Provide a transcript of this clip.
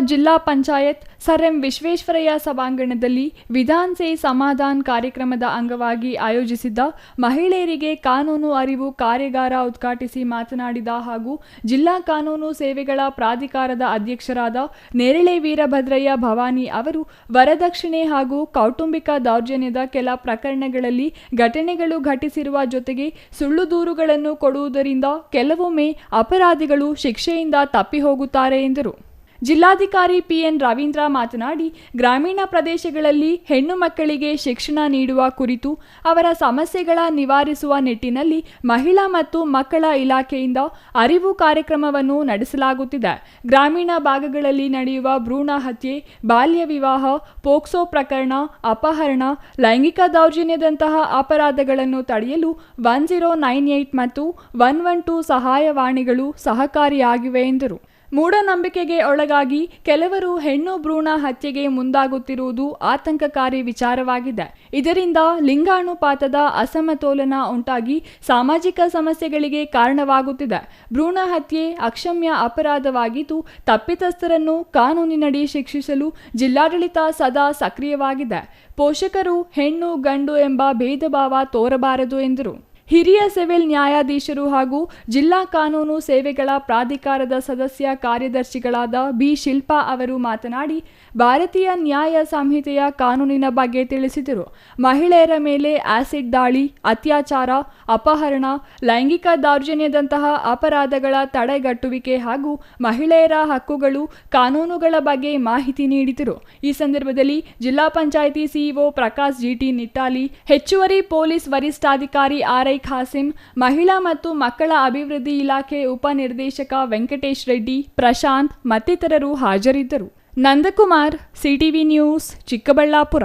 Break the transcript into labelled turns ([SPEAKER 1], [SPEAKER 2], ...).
[SPEAKER 1] ಜಿಲ್ಲಾ panchayat sir M Visvesvaraya ಸಭಾಂಗಣದಲ್ಲಿ ವಿಧಾನ್ ಸೇ ಸಮಾಧಾನ್ ಕಾರ್ಯಕ್ರಮದ ಅಂಗವಾಗಿ ಆಯೋಜಿಸಿದ್ದ ಮಹಿಳೆಯರಿಗೆ ಕಾನೂನು ಅರಿವು ಕಾರ್ಯಾಗಾರ ಉದ್ಘಾಟಿಸಿ ಮಾತನಾಡಿದ ಹಾಗೂ ಜಿಲ್ಲಾ ಕಾನೂನು ಸೇವೆಗಳ ಪ್ರಾಧಿಕಾರದ ಅಧ್ಯಕ್ಷರಾದ ನೇರಳೆ ವೀರಭದ್ರಯ್ಯ ಭವಾನಿ ಅವರು ವರದಕ್ಷಿಣೆ ಹಾಗೂ ಕೌಟುಂಬಿಕ ದೌರ್ಜನ್ಯದ ಕೆಲ ಪ್ರಕರಣಗಳಲ್ಲಿ ಘಟನೆಗಳು ಘಟಿಸಿರುವ ಜೊತೆಗೆ ಸುಳ್ಳು ದೂರುಗಳನ್ನು ಕೊಡುವುದರಿಂದ ಕೆಲವೊಮ್ಮೆ ಅಪರಾಧಿಗಳು ಶಿಕ್ಷೆಯಿಂದ ತಪ್ಪಿ ಹೋಗುತ್ತಾರೆ ಎಂದರು. ಜಿಲ್ಲಾಧಿಕಾರಿ ಪಿಎನ್ ರವೀಂದ್ರ ಮಾತನಾಡಿ, ಗ್ರಾಮೀಣ ಪ್ರದೇಶಗಳಲ್ಲಿ ಹೆಣ್ಣು ಮಕ್ಕಳಿಗೆ ಶಿಕ್ಷಣ ನೀಡುವ ಕುರಿತು ಅವರ ಸಮಸ್ಯೆಗಳ ನಿವಾರಿಸುವ ನಿಟ್ಟಿನಲ್ಲಿ ಮಹಿಳಾ ಮತ್ತು ಮಕ್ಕಳ ಇಲಾಖೆಯಿಂದ ಅರಿವು ಕಾರ್ಯಕ್ರಮವನ್ನು ನಡೆಸಲಾಗುತ್ತಿದೆ. ಗ್ರಾಮೀಣ ಭಾಗಗಳಲ್ಲಿ ನಡೆಯುವ ಭ್ರೂಣ ಹತ್ಯೆ, ಬಾಲ್ಯ ವಿವಾಹ, ಪೋಕ್ಸೋ ಪ್ರಕರಣ, ಅಪಹರಣ, ಲೈಂಗಿಕ ದೌರ್ಜನ್ಯದಂತಹ ಅಪರಾಧಗಳನ್ನು ತಡೆಯಲು ಒನ್ ಜೀರೋ ನೈನ್ ಏಟ್ ಮತ್ತು ಒನ್ ಒನ್ ಟೂ ಸಹಾಯವಾಣಿಗಳು ಸಹಕಾರಿಯಾಗಿವೆ ಎಂದರು. ಮೂಢನಂಬಿಕೆಗೆ ಒಳಗಾಗಿ ಕೆಲವರು ಹೆಣ್ಣು ಭ್ರೂಣ ಹತ್ಯೆಗೆ ಮುಂದಾಗುತ್ತಿರುವುದು ಆತಂಕಕಾರಿ ವಿಚಾರವಾಗಿದೆ. ಇದರಿಂದ ಲಿಂಗಾನುಪಾತದ ಅಸಮತೋಲನ ಉಂಟಾಗಿ ಸಾಮಾಜಿಕ ಸಮಸ್ಯೆಗಳಿಗೆ ಕಾರಣವಾಗುತ್ತಿದೆ. ಭ್ರೂಣ ಹತ್ಯೆ ಅಕ್ಷಮ್ಯ ಅಪರಾಧವಾಗಿದ್ದು, ತಪ್ಪಿತಸ್ಥರನ್ನು ಕಾನೂನಿನಡಿ ಶಿಕ್ಷಿಸಲು ಜಿಲ್ಲಾಡಳಿತ ಸದಾ ಸಕ್ರಿಯವಾಗಿದೆ. ಪೋಷಕರು ಹೆಣ್ಣು ಗಂಡು ಎಂಬ ಭೇದಭಾವ ತೋರಬಾರದು ಎಂದರು. ಹಿರಿಯ ಸಿವಿಲ್ ನ್ಯಾಯಾಧೀಶರು ಹಾಗೂ ಜಿಲ್ಲಾ ಕಾನೂನು ಸೇವೆಗಳ ಪ್ರಾಧಿಕಾರದ ಸದಸ್ಯ ಕಾರ್ಯದರ್ಶಿಗಳಾದ ಬಿ. ಶಿಲ್ಪಾ ಅವರು ಮಾತನಾಡಿ, ಭಾರತೀಯ ನ್ಯಾಯ ಸಂಹಿತೆಯ ಕಾನೂನಿನ ಬಗ್ಗೆ ತಿಳಿಸಿದರು. ಮಹಿಳೆಯರ ಮೇಲೆ ಆಸಿಡ್ ದಾಳಿ, ಅತ್ಯಾಚಾರ, ಅಪಹರಣ, ಲೈಂಗಿಕ ದೌರ್ಜನ್ಯದಂತಹ ಅಪರಾಧಗಳ ತಡೆಗಟ್ಟುವಿಕೆ ಹಾಗೂ ಮಹಿಳೆಯರ ಹಕ್ಕುಗಳು ಕಾನೂನುಗಳ ಬಗ್ಗೆ ಮಾಹಿತಿ ನೀಡಿದರು. ಈ ಸಂದರ್ಭದಲ್ಲಿ ಜಿಲ್ಲಾ ಪಂಚಾಯಿತಿ ಸಿಇಒ ಪ್ರಕಾಶ್ ಜಿಟಿ ನಿಟ್ಟಾಲಿ, ಹೆಚ್ಚುವರಿ ಪೊಲೀಸ್ ವರಿಷ್ಠಾಧಿಕಾರಿ ಆರ್ಐ ಖಾಸಿಂ, ಮಹಿಳಾ ಮತ್ತು ಮಕ್ಕಳ ಅಭಿವೃದ್ಧಿ ಇಲಾಖೆ ಉಪನಿರ್ದೇಶಕ ವೆಂಕಟೇಶ್ ರೆಡ್ಡಿ, ಪ್ರಶಾಂತ್ ಮತ್ತಿತರರು ಹಾಜರಿದ್ದರು. Nandakumar, CTV news, Chikkaballapur.